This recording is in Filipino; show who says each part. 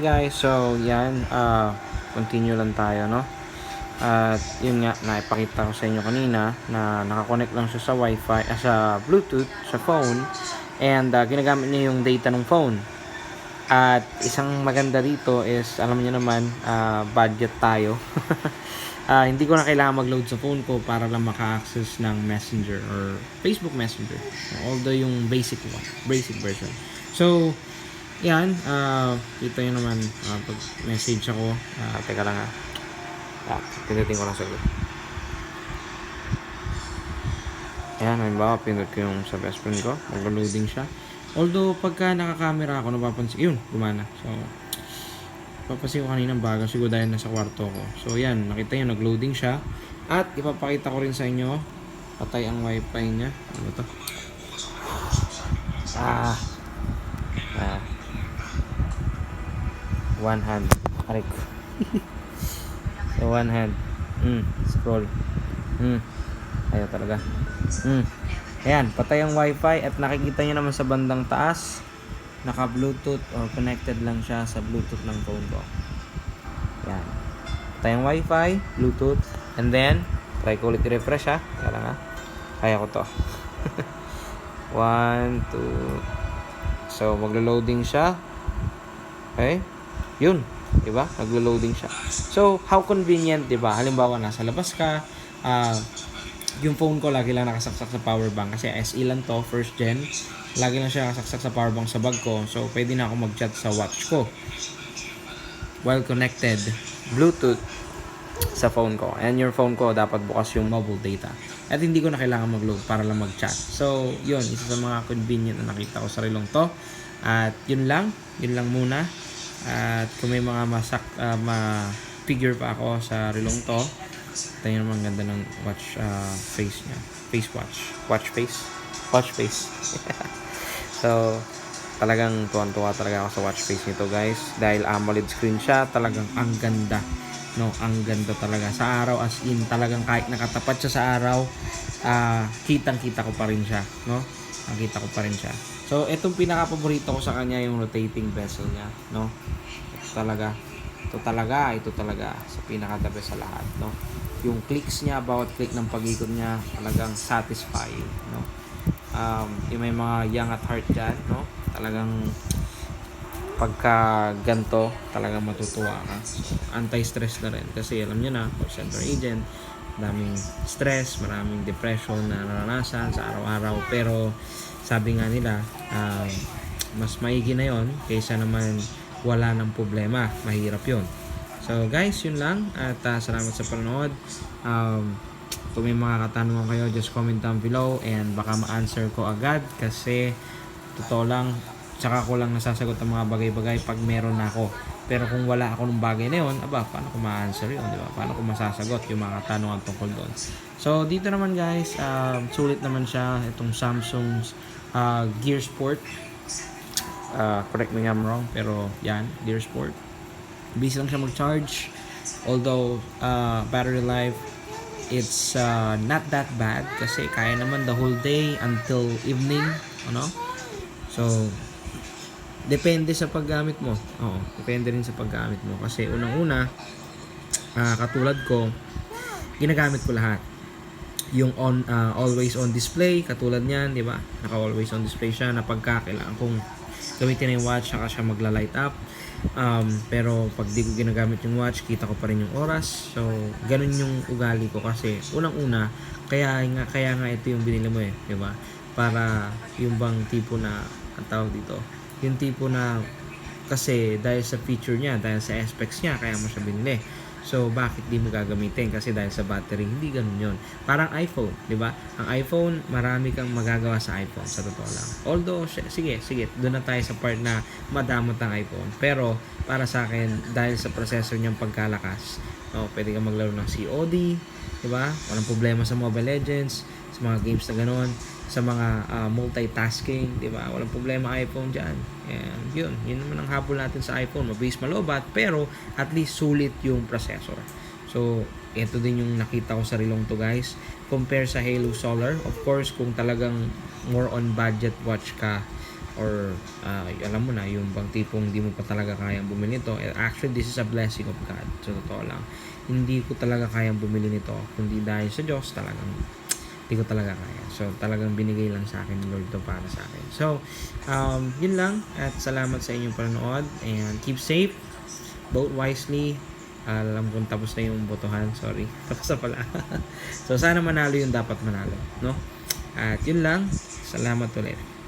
Speaker 1: guys, so yan, uh, continue lang tayo, no? At yun nga, naipakita ko sa inyo kanina na nakakonect lang siya sa wifi, ah, sa bluetooth, sa phone and uh, ginagamit niya yung data ng phone. At isang maganda dito is, alam niyo naman, uh, budget tayo. Ah, hindi ko na kailangan mag-load sa phone ko para lang maka-access ng Messenger or Facebook Messenger. Although yung basic one, basic version. So, yan, ah, kita nyo naman, ah, pag message ako, ah, teka lang ha. Ah, pindutin ko lang saglit. Ayan, halimbawa, pindot ko yung sa best friend ko, mag-loading siya. Although, pagka nakakamera ako, napapansin, yun, gumana. So, papansin ko kanina bago, siguro dahil nasa kwarto ko. So, yan, nakita nyo, nag-loading siya. At, ipapakita ko rin sa inyo, patay ang wifi niya. Ano to? Ah, one hand. Aray so, one hand. Mm, scroll. Mm. Ayaw talaga. Mm. Ayan, patay ang wifi at nakikita nyo naman sa bandang taas, naka bluetooth or connected lang siya sa bluetooth ng phone ko. Ayan. Patay ang wifi, bluetooth, and then, try ko ulit i-refresh ha. Kaya lang ha. Kaya ko to. One, two, So, maglo-loading siya. Okay? Yun. Diba? Naglo-loading siya. So, how convenient, diba? Halimbawa, nasa labas ka, ah, yung phone ko lagi lang nakasaksak sa power bank kasi SE lang to, first gen. Lagi lang siya nakasaksak sa power bank sa bag ko. So, pwede na ako mag-chat sa watch ko. While connected, Bluetooth sa phone ko. And your phone ko, dapat bukas yung mobile data. At hindi ko na kailangan mag-load para lang mag-chat. So, yun. Isa sa mga convenient na nakita ko sa rilong to. At yun lang. Yun lang muna. At kung may mga masak, ah, ma-figure pa ako sa rilong to, yung naman ganda ng watch ah, face niya. Face watch. Watch face. Watch face. so, talagang tuwan-tuwa talaga ako sa watch face nito guys. Dahil AMOLED screen siya, talagang ang ganda. No, ang ganda talaga. Sa araw as in, talagang kahit nakatapat siya sa araw, ah kitang-kita ko pa rin siya, no? Nakita ko pa rin siya. So, itong pinaka-paborito ko sa kanya yung rotating bezel niya, no? Ito talaga. Ito talaga, ito talaga sa pinaka-the sa lahat, no? Yung clicks niya, bawat click ng pag-ikot niya, talagang satisfying, no? Um, yung may mga young at heart dyan, no? Talagang pagka ganto talagang matutuwa ka. Anti-stress na rin kasi alam niyo na, call center agent, daming stress, maraming depression na naranasan sa araw-araw. Pero sabi nga nila um, mas maigi na yon kaysa naman wala ng problema. Mahirap yon so guys yun lang. At uh, salamat sa panonood. Um, kung may mga katanungan kayo just comment down below and baka ma-answer ko agad kasi totoo lang tsaka ko lang nasasagot ang mga bagay-bagay pag meron ako. Pero kung wala ako ng bagay na yun, aba, paano ko ma-answer yun, di ba? Paano ko masasagot yung mga katanungan tungkol doon? So, dito naman guys, um, sulit naman siya itong Samsung's uh, Gear Sport. Uh, correct me I'm wrong, pero yan, Gear Sport. Busy lang siya mag-charge. Although, uh, battery life, it's uh, not that bad kasi kaya naman the whole day until evening, ano? So, depende sa paggamit mo. Oo, depende rin sa paggamit mo. Kasi unang-una, ah, katulad ko, ginagamit ko lahat. Yung on ah, always on display, katulad niyan, di ba? Naka always on display siya na pagka kailangan kong gamitin na yung watch, saka siya magla-light up. Um, pero pag di ko ginagamit yung watch, kita ko pa rin yung oras. So, ganun yung ugali ko kasi unang-una, kaya nga kaya nga ito yung binili mo eh, di ba? Para yung bang tipo na ang tawag dito, yung tipo na kasi dahil sa feature niya, dahil sa aspects niya, kaya mo siya binili. So, bakit di mo gagamitin? Kasi dahil sa battery, hindi ganun yun. Parang iPhone, di ba? Ang iPhone, marami kang magagawa sa iPhone, sa totoo lang. Although, si- sige, sige, doon na tayo sa part na madamot ang iPhone. Pero, para sa akin, dahil sa processor niyang pagkalakas, no, pwede kang maglaro ng COD, di ba? Walang problema sa Mobile Legends, sa mga games na gano'n, sa mga ah, multitasking, di ba? Walang problema iPhone dyan. And yun, yun naman ang habol natin sa iPhone. Mabilis malobat, pero at least sulit yung processor. So, ito din yung nakita ko sa rilong to guys. Compare sa Halo Solar. Of course, kung talagang more on budget watch ka, or ah, alam mo na yung bang tipong hindi mo pa talaga kayang bumili nito Eh, actually this is a blessing of God so totoo lang hindi ko talaga kayang bumili nito kundi dahil sa Diyos talagang hindi ko talaga kaya. So talagang binigay lang sa akin ni Lord to para sa akin. So um, yun lang. At salamat sa inyong panonood. And keep safe. Vote wisely. Alam kong tapos na yung botohan. Sorry. Tapos na pala. So sana manalo yung dapat manalo no? At yun lang. Salamat ulit